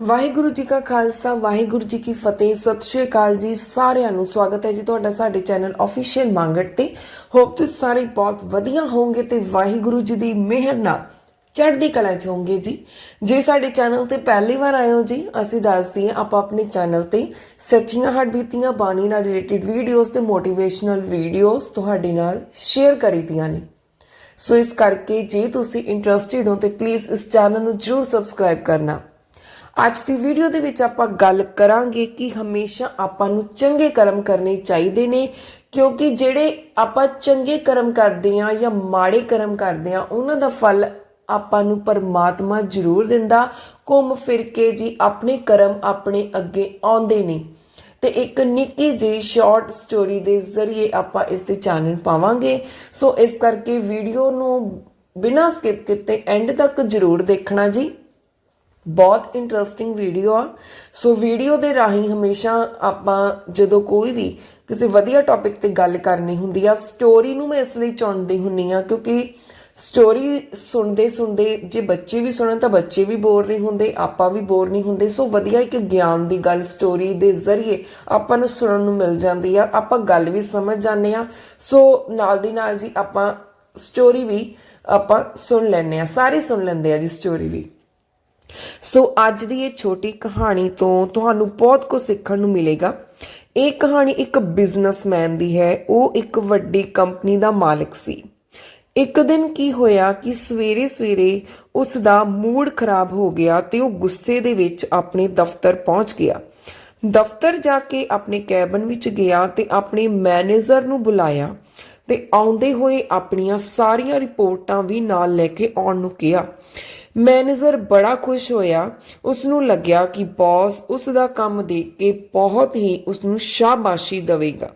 ਵਾਹਿਗੁਰੂ ਜੀ ਕਾ ਖਾਲਸਾ, ਵਾਹਿਗੁਰੂ ਜੀ ਕੀ ਫਤਿਹ। ਸਤਿ ਸ਼੍ਰੀ ਅਕਾਲ ਜੀ, ਸਾਰਿਆਂ ਨੂੰ ਸਵਾਗਤ ਹੈ ਜੀ ਤੁਹਾਡਾ ਸਾਡੇ ਚੈਨਲ ਅਫੀਸ਼ੀਅਲ ਮੰਗੜ ਤੇ। ਹੋਪ ਤੁਸੀਂ ਸਾਰੇ ਬਹੁਤ ਵਧੀਆ ਹੋਵੋਗੇ ਤੇ ਵਾਹਿਗੁਰੂ ਜੀ ਦੀ ਮਿਹਰ ਨਾਲ ਚੜ੍ਹਦੀ ਕਲਾ ਚ ਹੋਵੋਗੇ ਜੀ। ਜੇ ਸਾਡੇ ਚੈਨਲ ਤੇ ਪਹਿਲੀ ਵਾਰ ਆਏ ਹੋ ਜੀ, ਅਸੀਂ ਦੱਸਦੀ ਹਾਂ, ਆਪਾਂ ਆਪਣੇ ਚੈਨਲ ਤੇ ਸੱਚੀਆਂ ਹੱਡਬੀਤੀਆਂ ਬਾਣੀ ਨਾਲ ਰਿਲੇਟਡ ਵੀਡੀਓਜ਼ ਤੇ ਮੋਟੀਵੇਸ਼ਨਲ ਵੀਡੀਓਜ਼ ਤੁਹਾਡੇ ਨਾਲ ਸ਼ੇਅਰ ਕਰੀਦੀਆਂ ਨੇ। ਸੋ ਇਸ ਕਰਕੇ ਜੇ ਤੁਸੀਂ ਇੰਟਰਸਟਿਡ ਹੋ, ਤੇ ਪਲੀਜ਼ ਇਸ ਚੈਨਲ ਨੂੰ ਜਰੂਰ ਸਬਸਕ੍ਰਾਈਬ ਕਰਨਾ। ਅੱਜ ਦੀ ਵੀਡੀਓ ਦੇ ਵਿੱਚ ਆਪਾਂ ਗੱਲ ਕਰਾਂਗੇ ਕਿ ਹਮੇਸ਼ਾ ਆਪਾਂ ਨੂੰ ਚੰਗੇ ਕਰਮ ਕਰਨੇ ਚਾਹੀਦੇ ਨੇ, ਕਿਉਂਕਿ ਜਿਹੜੇ ਆਪਾਂ ਚੰਗੇ ਕਰਮ ਕਰਦੇ ਆ ਜਾਂ ਮਾੜੇ ਕਰਮ ਕਰਦੇ ਆ ਉਹਨਾਂ ਦਾ ਫਲ ਆਪਾਂ ਨੂੰ ਪਰਮਾਤਮਾ ਜ਼ਰੂਰ ਦਿੰਦਾ। ਘੁੰਮ ਫਿਰ ਕੇ ਜੀ ਆਪਣੇ ਕਰਮ ਆਪਣੇ ਅੱਗੇ ਆਉਂਦੇ ਨੇ। ਤੇ ਇੱਕ ਨਿੱਕੀ ਜਿਹੀ ਸ਼ਾਰਟ ਸਟੋਰੀ ਦੇ ਜ਼ਰੀਏ ਆਪਾਂ ਇਸ ਤੇ ਚਾਨਣ ਪਾਵਾਂਗੇ। ਸੋ ਇਸ ਕਰਕੇ ਵੀਡੀਓ ਨੂੰ ਬਿਨਾਂ ਸਕਿਪ ਕੀਤੇ ਐਂਡ ਤੱਕ ਜ਼ਰੂਰ ਦੇਖਣਾ ਜੀ। ਬਹੁਤ ਇੰਟਰਸਟਿੰਗ ਵੀਡੀਓ ਆ। ਸੋ ਵੀਡੀਓ ਦੇ ਰਾਹੀਂ ਹਮੇਸ਼ਾ ਆਪਾਂ ਜਦੋਂ ਕੋਈ ਵੀ ਕਿਸੇ ਵਧੀਆ ਟੌਪਿਕ ਤੇ ਗੱਲ ਕਰਨੀ ਹੁੰਦੀ ਆ ਸਟੋਰੀ ਨੂੰ ਮੈਂ ਇਸ ਲਈ ਚੁਣਦੀ ਹੁੰਨੀ ਆ ਕਿਉਂਕਿ ਸਟੋਰੀ ਸੁਣਦੇ ਸੁਣਦੇ ਜੇ ਬੱਚੇ ਵੀ ਸੁਣਨ ਤਾਂ ਬੱਚੇ ਵੀ ਬੋਰ ਨਹੀਂ ਹੁੰਦੇ, ਆਪਾਂ ਵੀ ਬੋਰ ਨਹੀਂ ਹੁੰਦੇ। ਸੋ ਵਧੀਆ ਇੱਕ ਗਿਆਨ ਦੀ ਗੱਲ ਸਟੋਰੀ ਦੇ ਜ਼ਰੀਏ ਆਪਾਂ ਨੂੰ ਸੁਣਨ ਨੂੰ ਮਿਲ ਜਾਂਦੀ ਆ, ਆਪਾਂ ਗੱਲ ਵੀ ਸਮਝ ਜਾਂਦੇ ਆ। ਸੋ ਨਾਲ ਦੀ ਨਾਲ ਜੀ ਆਪਾਂ ਸਟੋਰੀ ਵੀ ਆਪਾਂ ਸੁਣ ਲੈਂਦੇ ਆ, ਸਾਰੇ ਸੁਣ ਲੈਂਦੇ ਆ ਜੀ ਸਟੋਰੀ ਵੀ। ਸੋ ਅੱਜ ਦੀ ਇਹ ਛੋਟੀ ਕਹਾਣੀ ਤੋਂ ਤੁਹਾਨੂੰ ਬਹੁਤ ਕੁਝ ਸਿੱਖਣ ਨੂੰ ਮਿਲੇਗਾ। ਇਹ ਕਹਾਣੀ ਇੱਕ ਬਿਜ਼ਨਸਮੈਨ ਦੀ ਹੈ। ਉਹ ਇੱਕ ਵੱਡੀ ਕੰਪਨੀ ਦਾ ਮਾਲਕ ਸੀ। ਇੱਕ ਦਿਨ ਕੀ ਹੋਇਆ ਕਿ ਸਵੇਰੇ ਸਵੇਰੇ ਉਸ ਦਾ ਮੂਡ ਖਰਾਬ ਹੋ ਗਿਆ ਤੇ ਉਹ ਗੁੱਸੇ ਦੇ ਵਿੱਚ ਆਪਣੇ ਦਫ਼ਤਰ ਪਹੁੰਚ ਗਿਆ। ਦਫ਼ਤਰ ਜਾ ਕੇ ਆਪਣੇ ਕੈਬਨ ਵਿੱਚ ਗਿਆ ਤੇ ਆਪਣੇ ਮੈਨੇਜਰ ਨੂੰ ਬੁਲਾਇਆ ਤੇ ਆਉਂਦੇ ਹੋਏ ਆਪਣੀਆਂ ਸਾਰੀਆਂ ਰਿਪੋਰਟਾਂ ਵੀ ਨਾਲ ਲੈ ਕੇ ਆਉਣ ਨੂੰ ਕਿਹਾ। ਮੈਨੇਜਰ ਬੜਾ ਖੁਸ਼ ਹੋਇਆ। ਉਸ ਨੂੰ ਲੱਗਿਆ ਕਿ ਬੌਸ ਉਸ ਦਾ ਕੰਮ ਦੇਖ ਕੇ ਬਹੁਤ ਹੀ ਉਸ ਨੂੰ ਸ਼ਾਬਾਸ਼ੀ ਦੇਵੇਗਾ।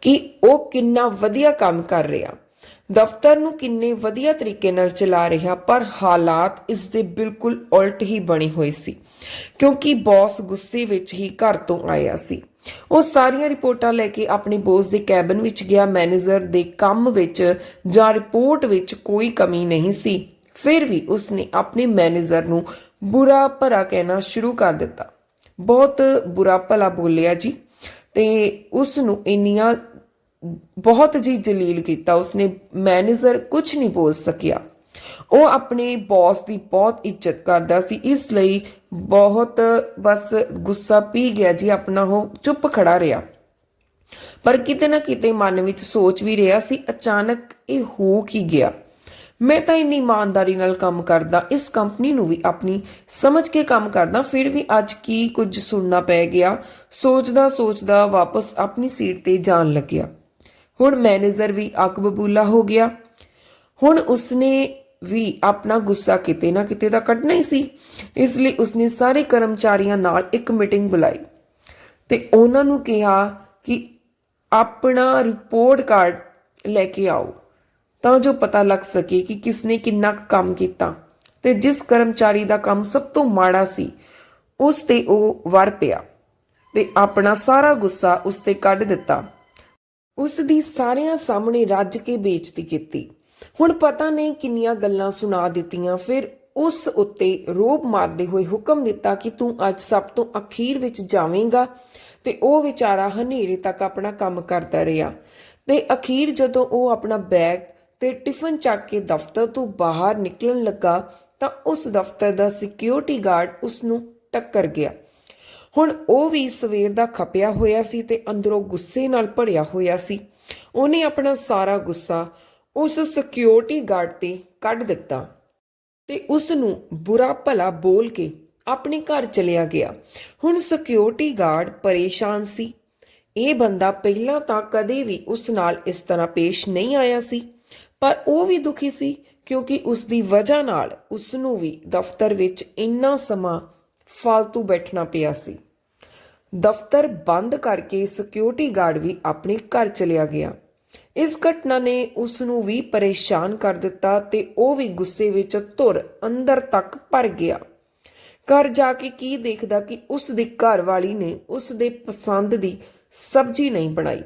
ਕਿ ਉਹ ਕਿੰਨਾ ਵਧੀਆ ਕੰਮ ਕਰ ਰਿਹਾ। ਦਫ਼ਤਰ ਨੂੰ ਕਿੰਨੇ ਵਧੀਆ ਤਰੀਕੇ ਨਾਲ ਚਲਾ ਰਿਹਾ, ਪਰ ਹਾਲਾਤ ਇਸ ਦੇ ਬਿਲਕੁਲ ਉਲਟ ਹੀ ਬਣੇ ਹੋਏ ਸੀ, ਕਿਉਂਕਿ ਬੌਸ ਗੁੱਸੇ ਵਿੱਚ ਹੀ ਘਰ ਤੋਂ ਆਇਆ ਸੀ। ਉਹ ਸਾਰੀਆਂ ਰਿਪੋਰਟਾਂ ਲੈ ਕੇ ਆਪਣੇ ਬੌਸ ਦੇ ਕੈਬਨ ਵਿੱਚ ਗਿਆ। ਮੈਨੇਜਰ ਦੇ ਕੰਮ ਵਿੱਚ ਜਾਂ ਰਿਪੋਰਟ ਵਿੱਚ ਕੋਈ ਕਮੀ ਨਹੀਂ ਸੀ। ਫਿਰ ਵੀ ਉਸਨੇ ਆਪਣੇ ਮੈਨੇਜਰ ਨੂੰ ਬੁਰਾ ਭਰਾ ਕਹਿਣਾ ਸ਼ੁਰੂ ਕਰ ਦਿੱਤਾ। ਬਹੁਤ ਬੁਰਾ ਭਲਾ ਬੋਲਿਆ ਜੀ ਤੇ ਉਸ ਨੂੰ ਇੰਨੀਆਂ ਬਹੁਤ ਜੀ ਜਲੀਲ ਕੀਤਾ। ਉਸਨੇ ਮੈਨੇਜਰ ਕੁਝ ਨਹੀਂ ਬੋਲ ਸਕਿਆ। ਉਹ ਆਪਣੇ ਬੌਸ ਦੀ ਬਹੁਤ ਇੱਜ਼ਤ ਕਰਦਾ ਸੀ। ਇਸ ਲਈ ਬਹੁਤ ਬਸ ਗੁੱਸਾ ਪੀ ਗਿਆ ਜੀ, ਆਪਣਾ ਉਹ ਚੁੱਪ ਖੜਾ ਰਿਹਾ। ਪਰ ਕਿਤੇ ਨਾ ਕਿਤੇ ਮਨ ਵਿੱਚ ਸੋਚ ਵੀ ਰਿਹਾ ਸੀ, ਅਚਾਨਕ ਇਹ ਹੋ ਕੀ ਗਿਆ? ਮੈਂ ਤਾਂ ਇੰਨੀ ਇਮਾਨਦਾਰੀ ਨਾਲ ਕੰਮ ਕਰਦਾ, ਇਸ ਕੰਪਨੀ ਨੂੰ ਵੀ ਆਪਣੀ ਸਮਝ ਕੇ ਕੰਮ ਕਰਦਾ, ਫਿਰ ਵੀ ਅੱਜ ਕੀ ਕੁਝ ਸੁਣਨਾ ਪੈ ਗਿਆ। ਸੋਚਦਾ ਸੋਚਦਾ ਵਾਪਸ ਆਪਣੀ ਸੀਟ ਤੇ ਜਾਣ ਲੱਗਿਆ। ਹੁਣ ਮੈਨੇਜਰ ਵੀ ਅੱਕ ਬਬੂਲਾ ਹੋ ਗਿਆ। ਹੁਣ ਉਸਨੇ ਵੀ ਆਪਣਾ ਗੁੱਸਾ ਕਿਤੇ ਨਾ ਕਿਤੇ ਤਾਂ ਕੱਢਣਾ ਹੀ ਸੀ। ਇਸ ਲਈ ਉਸਨੇ ਸਾਰੇ ਕਰਮਚਾਰੀਆਂ ਨਾਲ ਇੱਕ ਮੀਟਿੰਗ ਬੁਲਾਈ। ਤੇ ਉਹਨਾਂ ਨੂੰ ਕਿਹਾ ਕਿ ਆਪਣਾ ਰਿਪੋਰਟ ਕਾਰਡ ਲੈ ਕੇ ਆਓ। ਤਾਂ ਜੋ ਪਤਾ ਲੱਗ ਸਕੇ ਕਿ ਕਿਸਨੇ ਕਿੰਨਾ ਕੁ ਕੰਮ ਕੀਤਾ। ਤੇ ਜਿਸ ਕਰਮਚਾਰੀ ਦਾ ਕੰਮ ਸਭ ਤੋਂ ਮਾੜਾ ਸੀ, ਉਸ ਤੇ ਉਹ ਵਰ ਪਿਆ ਤੇ ਆਪਣਾ ਸਾਰਾ ਗੁੱਸਾ ਉਸ ਤੇ ਕੱਢ ਦਿੱਤਾ। ਉਸ ਦੀ ਸਾਰਿਆਂ ਸਾਹਮਣੇ ਰੱਜ ਕੇ ਬੇਇੱਜ਼ਤੀ ਕੀਤੀ। ਹੁਣ ਪਤਾ ਨਹੀਂ ਕਿੰਨੀਆਂ ਗੱਲਾਂ ਸੁਣਾ ਦਿੱਤੀਆਂ, ਫਿਰ ਉਸ ਉੱਤੇ ਰੋਪ ਮਾਰਦੇ ਹੋਏ ਹੁਕਮ ਦਿੱਤਾ ਕਿ ਤੂੰ ਅੱਜ ਸਭ ਤੋਂ ਅਖੀਰ ਵਿੱਚ ਜਾਵੇਂਗਾ ਤੇ ਉਹ ਵਿਚਾਰਾ ਹਨੇਰੇ ਤੱਕ ਆਪਣਾ ਕੰਮ ਕਰਦਾ ਰਿਹਾ। ਤੇ ਅਖੀਰ ਜਦੋਂ ਉਹ ਆਪਣਾ ਬੈਗ ਤੇ ਟਿਫਨ ਚੱਕ ਕੇ ਦਫ਼ਤਰ ਤੋਂ ਬਾਹਰ ਨਿਕਲਣ ਲੱਗਾ ਤਾਂ ਉਸ ਦਫ਼ਤਰ ਦਾ ਸਿਕਿਉਰਿਟੀ ਗਾਰਡ ਉਸ ਨੂੰ ਟੱਕਰ ਗਿਆ। ਹੁਣ ਉਹ ਵੀ ਸਵੇਰ ਦਾ ਖਪਿਆ ਹੋਇਆ ਸੀ ਤੇ ਅੰਦਰੋਂ ਗੁੱਸੇ ਨਾਲ ਭਰਿਆ ਹੋਇਆ ਸੀ। ਉਹਨੇ ਆਪਣਾ ਸਾਰਾ ਗੁੱਸਾ ਉਸ ਸਿਕਿਉਰਿਟੀ ਗਾਰਡ ਤੇ ਕੱਢ ਦਿੱਤਾ ਤੇ ਉਸ ਨੂੰ ਬੁਰਾ ਭਲਾ ਬੋਲ ਕੇ ਆਪਣੇ ਘਰ ਚਲਿਆ ਗਿਆ। ਹੁਣ ਸਿਕਿਉਰਿਟੀ ਗਾਰਡ ਪਰੇਸ਼ਾਨ ਸੀ। ਇਹ ਬੰਦਾ ਪਹਿਲਾਂ ਤਾਂ ਕਦੇ ਵੀ ਉਸ ਨਾਲ ਇਸ ਤਰ੍ਹਾਂ ਪੇਸ਼ ਨਹੀਂ ਆਇਆ ਸੀ। ਪਰ ਉਹ ਵੀ ਦੁਖੀ ਸੀ ਕਿਉਂਕਿ ਉਸ ਦੀ ਵਜ੍ਹਾ ਨਾਲ ਉਸ ਨੂੰ ਵੀ ਦਫ਼ਤਰ ਵਿੱਚ ਇੰਨਾ ਸਮਾਂ ਫालतू ਬੈਠਣਾ ਪਿਆ ਸੀ। ਦਫ਼ਤਰ ਬੰਦ ਕਰਕੇ ਸਿਕਿਉਰਿਟੀ ਗਾਰਡ ਵੀ ਆਪਣੇ ਘਰ ਚਲਿਆ ਗਿਆ। ਇਸ ਘਟਨਾ ਨੇ ਉਸ ਨੂੰ ਵੀ ਪਰੇਸ਼ਾਨ ਕਰ ਦਿੱਤਾ ਤੇ ਉਹ ਵੀ ਗੁੱਸੇ ਵਿੱਚ ਧੁਰ ਅੰਦਰ ਤੱਕ ਭਰ ਗਿਆ। ਘਰ ਜਾ ਕੇ ਕੀ ਦੇਖਦਾ ਕਿ ਉਸ ਦੀ ਘਰ ਵਾਲੀ ਨੇ ਉਸ ਦੇ ਪਸੰਦ ਦੀ ਸਬਜ਼ੀ ਨਹੀਂ ਬਣਾਈ।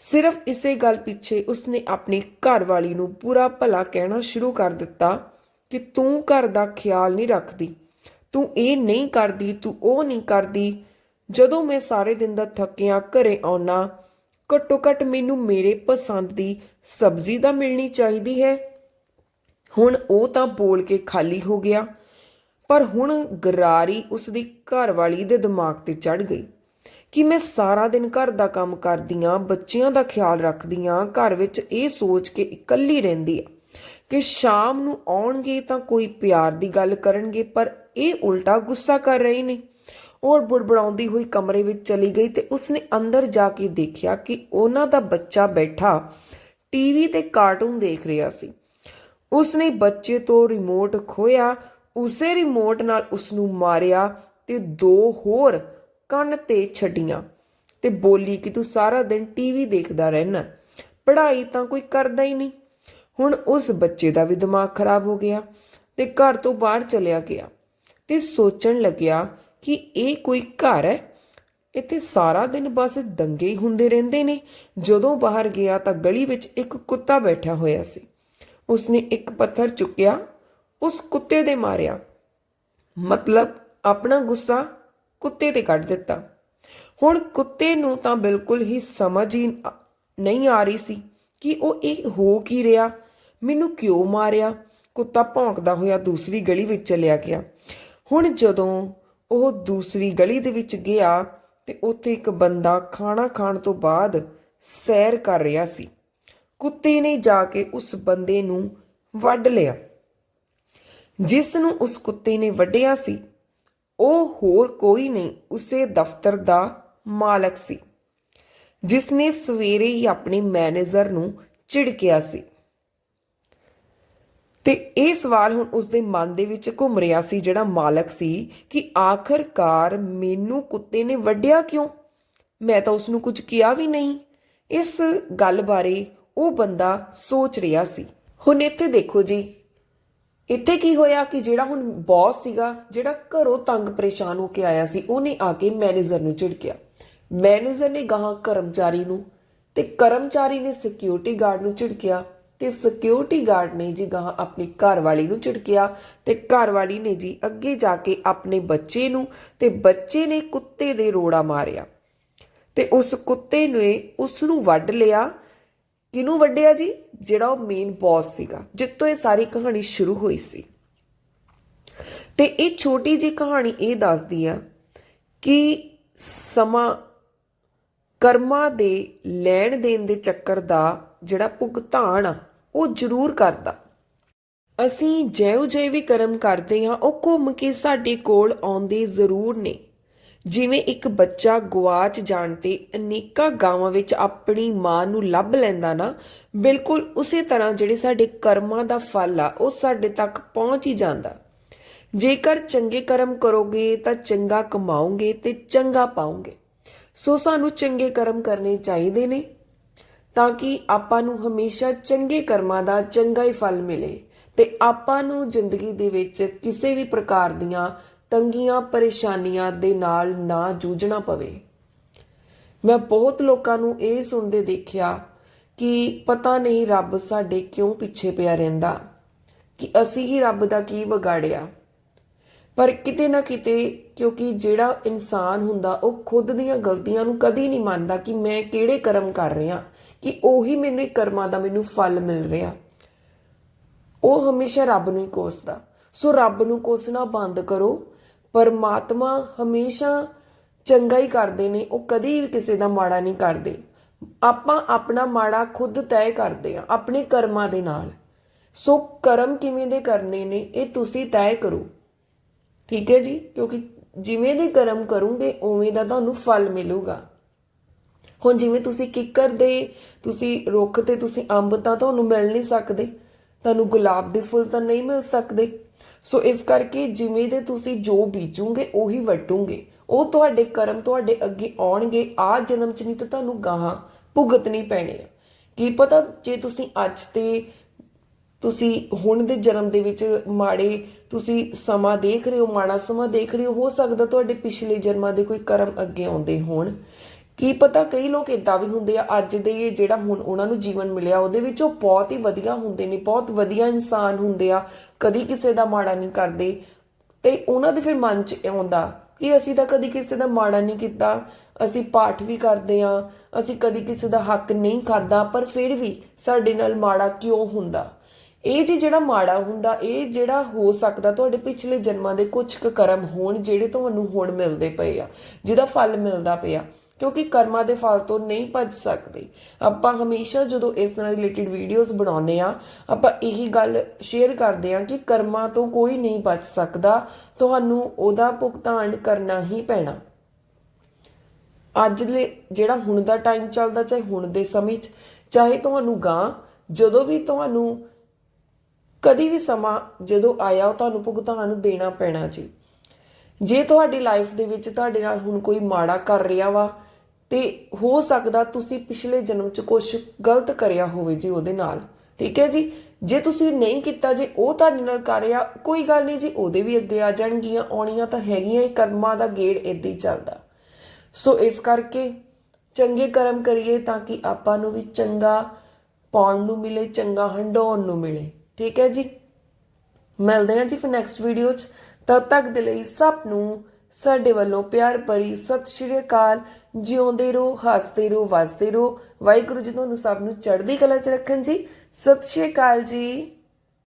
ਸਿਰਫ ਇਸੇ ਗੱਲ ਪਿੱਛੇ ਉਸਨੇ ਆਪਣੀ ਘਰ ਵਾਲੀ ਨੂੰ ਪੂਰਾ ਭਲਾ ਕਹਿਣਾ ਸ਼ੁਰੂ ਕਰ ਦਿੱਤਾ ਕਿ ਤੂੰ ਘਰ ਦਾ ਖਿਆਲ ਨਹੀਂ ਰੱਖਦੀ। ਤੂੰ ਇਹ ਨਹੀਂ ਕਰਦੀ, ਤੂੰ ਉਹ ਨਹੀਂ ਕਰਦੀ। ਜਦੋਂ ਮੈਂ ਸਾਰੇ ਦਿਨ ਦਾ ਥੱਕਿਆ, ਘਰੇ ਆਉਣਾ ਘੱਟੋ ਘੱਟ ਮੈਨੂੰ ਮੇਰੇ ਪਸੰਦ ਦੀ ਸਬਜ਼ੀ ਤਾਂ ਮਿਲਣੀ ਚਾਹੀਦੀ ਹੈ। ਹੁਣ ਉਹ ਤਾਂ ਬੋਲ ਕੇ ਖਾਲੀ ਹੋ ਗਿਆ, ਪਰ ਹੁਣ ਗਰਾਰੀ ਉਸ ਦੀ ਘਰਵਾਲੀ ਦੇ ਦਿਮਾਗ ਤੇ ਚੜ ਗਈ। ਕਿ ਮੈਂ ਸਾਰਾ ਦਿਨ ਘਰ ਦਾ ਕੰਮ ਕਰਦੀ ਆਂ ਬੱਚਿਆਂ ਦਾ ਖਿਆਲ ਰੱਖਦੀ ਆਂ ਘਰ ਵਿੱਚ ਇਹ ਸੋਚ ਕੇ ਇਕੱਲੀ ਰਹਿੰਦੀ ਆ। ਕਿ ਸ਼ਾਮ ਨੂੰ ਆਉਣਗੇ ਤਾਂ ਕੋਈ ਪਿਆਰ ਦੀ ਗੱਲ ਕਰਨਗੇ, ਪਰ ਇਹ ਉਲਟਾ ਗੁੱਸਾ ਕਰ ਰਹੇ ਨੇ। ਉਹ ਬੁੜਬੜਾਉਂਦੀ ਹੋਈ ਕਮਰੇ ਵਿੱਚ ਚਲੀ ਗਈ ਤੇ ਉਸਨੇ ਅੰਦਰ ਜਾ ਕੇ ਦੇਖਿਆ ਕਿ ਉਹਨਾਂ ਦਾ ਬੱਚਾ ਬੈਠਾ ਟੀਵੀ ਤੇ ਕਾਰਟੂਨ ਦੇਖ ਰਿਹਾ ਸੀ। ਉਸਨੇ ਬੱਚੇ ਤੋਂ ਰਿਮੋਟ ਖੋਇਆ ਉਸੇ ਰਿਮੋਟ ਨਾਲ ਉਸ ਨੂੰ ਮਾਰਿਆ ਤੇ ਦੋ ਹੋਰ ਕੰਨ ਤੇ ਛੱਡੀਆਂ ਤੇ ਬੋਲੀ ਕਿ ਤੂੰ ਸਾਰਾ ਦਿਨ ਟੀਵੀ ਦੇਖਦਾ ਰਹਿਣਾ। ਪੜ੍ਹਾਈ ਤਾਂ ਕੋਈ ਕਰਦਾ ਹੀ ਨਹੀਂ। ਹੁਣ ਉਸ ਬੱਚੇ ਦਾ ਵੀ ਦਿਮਾਗ ਖਰਾਬ ਹੋ ਗਿਆ ਤੇ ਘਰ ਤੋਂ ਬਾਹਰ ਚਲਿਆ ਗਿਆ ਤੇ ਸੋਚਣ ਲੱਗਿਆ ਕਿ ਇਹ ਕੋਈ ਘਰ ਹੈ। ਇੱਥੇ ਸਾਰਾ ਦਿਨ ਬਸ ਦੰਗੇ ਹੀ ਹੁੰਦੇ ਰਹਿੰਦੇ ਨੇ। ਜਦੋਂ ਬਾਹਰ ਗਿਆ ਤਾਂ ਗਲੀ ਵਿੱਚ ਇੱਕ ਕੁੱਤਾ ਬੈਠਾ ਹੋਇਆ ਸੀ। ਉਸਨੇ ਇੱਕ ਪੱਥਰ ਚੁੱਕਿਆ, ਉਸ ਕੁੱਤੇ ਦੇ ਮਾਰਿਆ। ਮਤਲਬ ਆਪਣਾ ਗੁੱਸਾ ਕੁੱਤੇ ਤੇ ਕੱਢ ਦਿੱਤਾ। ਹੁਣ ਕੁੱਤੇ ਨੂੰ ਤਾਂ ਬਿਲਕੁਲ ਹੀ ਸਮਝ ਹੀ ਨਹੀਂ ਆ ਰਹੀ ਸੀ ਕਿ ਉਹ ਇਹ ਹੋ ਕੀ ਰਿਹਾ। ਮੈਨੂੰ ਕਿਉਂ ਮਾਰਿਆ? ਕੁੱਤਾ ਭੌਂਕਦਾ ਹੋਇਆ ਦੂਸਰੀ ਗਲੀ ਵਿੱਚ ਚਲਿਆ ਗਿਆ। ਹੁਣ ਜਦੋਂ ਉਹ ਦੂਸਰੀ ਗਲੀ ਦੇ ਵਿੱਚ ਗਿਆ ਤੇ ਉੱਥੇ ਇੱਕ ਬੰਦਾ ਖਾਣਾ ਖਾਣ ਤੋਂ ਬਾਅਦ ਸੈਰ ਕਰ ਰਿਹਾ ਸੀ। ਕੁੱਤੇ ਨੇ ਜਾ ਕੇ ਉਸ ਬੰਦੇ ਨੂੰ ਵੱਢ ਲਿਆ। ਜਿਸ ਨੂੰ ਉਸ ਕੁੱਤੇ ਨੇ ਵੱਢਿਆ ਸੀ ਉਹ ਹੋਰ ਕੋਈ ਨਹੀਂ, ਉਸੇ ਦਫ਼ਤਰ ਦਾ ਮਾਲਕ ਸੀ ਜਿਸ ਨੇ ਸਵੇਰੇ ਹੀ ਆਪਣੇ ਮੈਨੇਜਰ ਨੂੰ ਝਿੜਕਿਆ ਸੀ। ਤੇ ਇਹ ਸਵਾਲ ਹੁਣ ਉਸ ਦੇ ਮਨ ਦੇ ਵਿੱਚ ਘੁੰਮ ਰਿਹਾ ਸੀ, ਜਿਹੜਾ ਮਾਲਕ ਸੀ ਕਿ ਆਖਰਕਾਰ ਮੈਨੂੰ ਕੁੱਤੇ ਨੇ ਵੱਢਿਆ ਕਿਉਂ? ਮੈਂ ਤਾਂ ਉਸ ਨੂੰ ਕੁਝ ਕਿਹਾ ਵੀ ਨਹੀਂ। ਇਸ ਗੱਲ ਬਾਰੇ ਉਹ ਬੰਦਾ ਸੋਚ ਰਿਹਾ ਸੀ। ਹੁਣ ਇੱਥੇ ਦੇਖੋ ਜੀ ਇੱਥੇ ਕੀ ਹੋਇਆ ਕਿ ਜਿਹੜਾ ਹੁਣ ਬੌਸ ਸੀਗਾ, ਜਿਹੜਾ ਘਰੋਂ ਤੰਗ ਪਰੇਸ਼ਾਨ ਹੋ ਕੇ ਆਇਆ ਸੀ, ਉਹਨੇ ਆ ਕੇ ਮੈਨੇਜਰ ਨੂੰ ਝਿੜਕਿਆ। ਮੈਨੇਜਰ ਨੇ ਗਾਹਾਂ ਕਰਮਚਾਰੀ ਨੂੰ ਤੇ ਕਰਮਚਾਰੀ ਨੇ ਸਿਕਿਉਰਿਟੀ ਗਾਰਡ ਨੂੰ ਝਿੜਕਿਆ ਤੇ ਸਿਕਿਉਰਿਟੀ ਗਾਰਡ ਨੇ ਜੀ ਗਾਹਾਂ ਆਪਣੀ ਘਰਵਾਲੀ ਨੂੰ ਝਿੜਕਿਆ ਤੇ ਘਰਵਾਲੀ ਨੇ ਜੀ ਅੱਗੇ ਜਾ ਕੇ ਆਪਣੇ ਬੱਚੇ ਨੂੰ ਤੇ ਬੱਚੇ ਨੇ ਕੁੱਤੇ ਦੇ ਰੋੜਾ ਮਾਰਿਆ। ਤੇ ਉਸ ਕੁੱਤੇ ਨੇ ਉਸ ਨੂੰ ਵੱਢ ਲਿਆ ਕਿਹਨੂੰ ਵੱਢਿਆ ਜੀ? ਜਿਹੜਾ ਉਹ ਮੇਨ ਬੌਸ ਸੀਗਾ, ਜਿੱਤੋਂ ਇਹ ਸਾਰੀ ਕਹਾਣੀ ਸ਼ੁਰੂ ਹੋਈ ਸੀ। ਤੇ ਇਹ ਛੋਟੀ ਜੀ ਕਹਾਣੀ ਇਹ ਦੱਸਦੀ ਆ ਕਿ ਸਮਾਂ ਕਰਮਾਂ ਦੇ ਲੈਣ ਦੇਣ ਦੇ ਚੱਕਰ ਦਾ ਜਿਹੜਾ ਭੁਗਤਾਨ ਆ, ਉਹ ਜ਼ਰੂਰ ਕਰਦਾ। ਅਸੀਂ ਜਿਹੋ ਜਿਹੇ ਵੀ ਕਰਮ ਕਰਦੇ ਹਾਂ ਉਹ ਘੁੰਮ ਕੇ ਸਾਡੇ ਕੋਲ ਆਉਂਦੇ ਜ਼ਰੂਰ ਨੇ। ਜਿਵੇਂ ਇੱਕ ਬੱਚਾ ਗਵਾਚ ਜਾਣ ਤੇ ਅਨੇਕਾਂ ਗਾਵਾਂ ਵਿੱਚ ਆਪਣੀ ਮਾਂ ਨੂੰ ਲੱਭ ਲੈਂਦਾ ਨਾ, ਬਿਲਕੁਲ ਉਸੇ ਤਰ੍ਹਾਂ ਜਿਹੜੇ ਸਾਡੇ ਕਰਮਾਂ ਦਾ ਫਲ ਆ, ਉਹ ਸਾਡੇ ਤੱਕ ਪਹੁੰਚ ਹੀ ਜਾਂਦਾ। ਜੇਕਰ ਚੰਗੇ ਕਰਮ ਕਰੋਗੇ ਤਾਂ ਚੰਗਾ ਕਮਾਓਗੇ ਤੇ ਚੰਗਾ ਪਾਓਗੇ। ਸੋ ਸਾਨੂੰ ਚੰਗੇ ਕਰਮ ਕਰਨੇ ਚਾਹੀਦੇ ਨੇ, ਤਾਂ ਕਿ ਆਪਾਂ ਨੂੰ ਹਮੇਸ਼ਾ ਚੰਗੇ ਕਰਮਾਂ ਦਾ ਚੰਗਾ ਹੀ ਫਲ ਮਿਲੇ ਤੇ ਆਪਾਂ ਨੂੰ ਜ਼ਿੰਦਗੀ ਦੇ ਵਿੱਚ ਕਿਸੇ ਵੀ ਪ੍ਰਕਾਰ ਦੀਆਂ ਤੰਗੀਆਂ ਪਰੇਸ਼ਾਨੀਆਂ ਦੇ ਨਾਲ ਨਾ ਜੂਝਣਾ ਪਵੇ। ਮੈਂ ਬਹੁਤ ਲੋਕਾਂ ਨੂੰ ਇਹ ਸੁਣਦੇ ਦੇਖਿਆ ਕਿ ਪਤਾ ਨਹੀਂ ਰੱਬ ਸਾਡੇ ਕਿਉਂ ਪਿੱਛੇ ਪਿਆ ਰਹਿੰਦਾ, ਕਿ ਅਸੀਂ ਹੀ ਰੱਬ ਦਾ ਕੀ ਵਿਗਾੜਿਆ। ਪਰ ਕਿਤੇ ਨਾ ਕਿਤੇ ਕਿਉਂਕਿ ਜਿਹੜਾ ਇਨਸਾਨ ਹੁੰਦਾ, ਉਹ ਖੁਦ ਦੀਆਂ ਗਲਤੀਆਂ ਨੂੰ ਕਦੀ ਨਹੀਂ ਮੰਨਦਾ ਕਿ ਮੈਂ ਕਿਹੜੇ ਕਰਮ ਕਰ ਰਿਹਾ, ਕਿ ਉਹੀ ਮੈਨੂੰ ਕਰਮਾਂ ਦਾ ਮੈਨੂੰ ਫਲ ਮਿਲ ਰਿਹਾ। ਉਹ ਹਮੇਸ਼ਾ ਰੱਬ ਨੂੰ ਹੀ ਕੋਸਦਾ। ਸੋ ਰੱਬ ਨੂੰ ਕੋਸਣਾ ਬੰਦ ਕਰੋ ਪਰਮਾਤਮਾ ਹਮੇਸ਼ਾ ਚੰਗਾ ਹੀ ਕਰਦੇ ਨੇ, ਉਹ ਕਦੀ ਵੀ ਕਿਸੇ ਦਾ ਮਾੜਾ ਨਹੀਂ ਕਰਦੇ। ਆਪਾਂ ਆਪਣਾ ਮਾੜਾ ਖੁਦ ਤੈਅ ਕਰਦੇ ਆ ਆਪਣੇ ਕਰਮਾਂ ਦੇ ਨਾਲ। ਸੋ ਕਰਮ ਕਿਵੇਂ ਦੇ ਕਰਨੇ ਨੇ, ਇਹ ਤੁਸੀਂ ਤੈਅ ਕਰੋ। ਠੀਕ ਹੈ ਜੀ? ਕਿਉਂਕਿ ਜਿਵੇਂ ਦੇ ਕਰਮ ਕਰੋਗੇ, ਉਵੇਂ ਦਾ ਤੁਹਾਨੂੰ ਫਲ ਮਿਲੂਗਾ। ਹੁਣ ਜਿਵੇਂ ਤੁਸੀਂ ਕਿੱਕਰ ਦੇ, ਤੁਸੀਂ ਰੁੱਖ ਤੇ ਤੁਸੀਂ ਅੰਬ ਤਾਂ ਤੁਹਾਨੂੰ ਮਿਲ ਨਹੀਂ ਸਕਦੇ। ਤੁਹਾਨੂੰ ਗੁਲਾਬ ਦੇ ਫੁੱਲ ਤਾਂ ਨਹੀਂ ਮਿਲ ਸਕਦੇ। ਸੋ ਇਸ ਕਰਕੇ ਜਿਵੇਂ ਦੇ ਤੁਸੀਂ ਜੋ ਬੀਜੋਗੇ, ਉਹੀ ਵੱਟੋਗੇ ਉਹ ਤੁਹਾਡੇ ਕਰਮ ਤੁਹਾਡੇ ਅੱਗੇ ਆਉਣਗੇ। ਆ ਜਨਮ ਚ ਨਹੀਂ ਤਾਂ ਤੁਹਾਨੂੰ ਗਾਹਾਂ ਭੁਗਤਣੀ ਪੈਣੇ ਆ। ਕੀ ਪਤਾ ਜੇ ਤੁਸੀਂ ਅੱਜ ਤੇ ਤੁਸੀਂ ਹੁਣ ਦੇ ਜਨਮ ਦੇ ਵਿੱਚ ਮਾੜੇ ਤੁਸੀਂ ਸਮਾਂ ਦੇਖ ਰਹੇ ਹੋ, ਮਾੜਾ ਸਮਾਂ ਦੇਖ ਰਹੇ ਹੋ ਹੋ ਸਕਦਾ ਤੁਹਾਡੇ ਪਿਛਲੇ ਜਨਮਾਂ ਦੇ ਕੋਈ ਕਰਮ ਅੱਗੇ ਆਉਂਦੇ ਹੋਣ। ਕੀ ਪਤਾ ਕਈ ਲੋਕ ਇਦਾਂ ਵੀ ਹੁੰਦੇ ਆ, ਅੱਜ ਦੇ ਜਿਹੜਾ ਹੁਣ ਉਹਨਾਂ ਨੂੰ ਜੀਵਨ ਮਿਲਿਆ, ਉਹਦੇ ਵਿੱਚ ਉਹ ਬਹੁਤ ਹੀ ਵਧੀਆ ਹੁੰਦੇ ਨੇ, ਬਹੁਤ ਵਧੀਆ ਇਨਸਾਨ ਹੁੰਦੇ ਆ, ਕਦੀ ਕਿਸੇ ਦਾ ਮਾੜਾ ਨਹੀਂ ਕਰਦੇ। ਤੇ ਉਹਨਾਂ ਦੇ ਫਿਰ ਮਨ 'ਚ ਆਉਂਦਾ ਕਿ ਅਸੀਂ ਤਾਂ ਕਦੀ ਕਿਸੇ ਦਾ ਮਾੜਾ ਨਹੀਂ ਕੀਤਾ, ਅਸੀਂ ਪਾਠ ਵੀ ਕਰਦੇ ਆ ਅਸੀਂ ਕਦੀ ਕਿਸੇ ਦਾ ਹੱਕ ਨਹੀਂ ਖਾਦਾ ਪਰ ਫਿਰ ਵੀ ਸਾਡੇ ਨਾਲ ਮਾੜਾ ਕਿਉਂ ਹੁੰਦਾ? ਇਹ ਜੀ ਜਿਹੜਾ ਮਾੜਾ ਹੁੰਦਾ, ਇਹ ਜਿਹੜਾ ਹੋ ਸਕਦਾ, ਤੁਹਾਡੇ ਪਿਛਲੇ ਜਨਮਾਂ ਦੇ ਕੁਝ ਕੁ ਕਰਮ ਹੋਣ, ਜਿਹੜੇ ਤੁਹਾਨੂੰ ਹੁਣ ਮਿਲਦੇ ਪਏ ਆ, ਜਿਹਦਾ ਫਲ ਮਿਲਦਾ ਪਿਆ। ਕਿਉਂਕਿ ਕਰਮਾਂ ਦੇ ਫਲ ਤੋਂ ਨਹੀਂ ਭੱਜ ਸਕਦੇ। ਆਪਾਂ ਹਮੇਸ਼ਾ ਜਦੋਂ ਇਸ ਤਰ੍ਹਾਂ ਰਿਲੇਟਡ ਵੀਡੀਓਜ਼ ਬਣਾਉਂਦੇ ਆ ਆਪਾਂ ਇਹੀ ਗੱਲ ਸ਼ੇਅਰ ਕਰਦੇ ਆ ਕਿ ਕਰਮਾਂ ਤੋਂ ਕੋਈ ਨਹੀਂ ਬਚ ਸਕਦਾ, ਤੁਹਾਨੂੰ ਉਹਦਾ ਭੁਗਤਾਨ ਕਰਨਾ ਹੀ ਪੈਣਾ। ਅੱਜ ਦੇ ਜਿਹੜਾ ਹੁਣ ਦਾ ਟਾਈਮ ਚੱਲਦਾ, ਚਾਹੇ ਹੁਣ ਦੇ ਸਮੇਂ 'ਚ, ਚਾਹੇ ਤੁਹਾਨੂੰ ਗਾਂ ਜਦੋਂ ਵੀ ਤੁਹਾਨੂੰ ਕਦੀ ਵੀ ਸਮਾਂ ਜਦੋਂ ਆਇਆ, ਉਹ ਤੁਹਾਨੂੰ ਭੁਗਤਾਨ ਦੇਣਾ ਪੈਣਾ ਜੀ। ਜੇ ਤੁਹਾਡੀ ਲਾਈਫ ਦੇ ਵਿੱਚ ਤੁਹਾਡੇ ਨਾਲ ਹੁਣ ਕੋਈ ਮਾੜਾ ਕਰ ਰਿਹਾ ਵਾ ਤੇ ਹੋ ਸਕਦਾ ਤੁਸੀਂ ਪਿਛਲੇ ਜਨਮ 'ਚ ਕੁਝ ਗਲਤ ਕਰਿਆ ਹੋਵੇ ਜੀ ਉਹਦੇ ਨਾਲ। ਠੀਕ ਹੈ ਜੀ? ਜੇ ਤੁਸੀਂ ਨਹੀਂ ਕੀਤਾ ਜੇ, ਉਹ ਤੁਹਾਡੇ ਨਾਲ ਕਰ ਰਿਹਾ, ਕੋਈ ਗੱਲ ਨਹੀਂ ਜੀ, ਉਹਦੇ ਵੀ ਅੱਗੇ ਆ ਜਾਣਗੀਆਂ, ਆਉਣੀਆਂ ਤਾਂ ਹੈਗੀਆਂ ਹੀ, ਕਰਮਾਂ ਦਾ ਗੇੜ ਏਦਾਂ ਹੀ ਚੱਲਦਾ। ਸੋ ਇਸ ਕਰਕੇ ਚੰਗੇ ਕਰਮ ਕਰੀਏ ਤਾਂ ਕਿ ਆਪਾਂ ਨੂੰ ਵੀ ਚੰਗਾ ਪਾਉਣ ਨੂੰ ਮਿਲੇ, ਚੰਗਾ ਹੰਡਾਉਣ ਨੂੰ ਮਿਲੇ। ਠੀਕ ਹੈ ਜੀ? ਮਿਲਦੇ ਹਾਂ ਜੀ ਫਿਰ ਨੈਕਸਟ ਵੀਡੀਓ 'ਚ। ਤਦ ਤੱਕ ਦੇ ਲਈ ਸਭ ਨੂੰ ਸਾਡੇ ਵੱਲੋਂ ਪਿਆਰ ਭਰੀ ਸਤਿ ਸ਼੍ਰੀ ਅਕਾਲ। ਜਿਉਂਦੇ ਰਹੋ, ਹੱਸਦੇ ਰਹੋ, ਵਸਦੇ ਰਹੋ। ਵਾਹਿਗੁਰੂ ਜੀ ਤੁਹਾਨੂੰ ਸਭ ਨੂੰ ਚੜ੍ਹਦੀ ਕਲਾ 'ਚ ਰੱਖਣ ਜੀ। ਸਤਿ ਸ਼੍ਰੀ ਅਕਾਲ ਜੀ।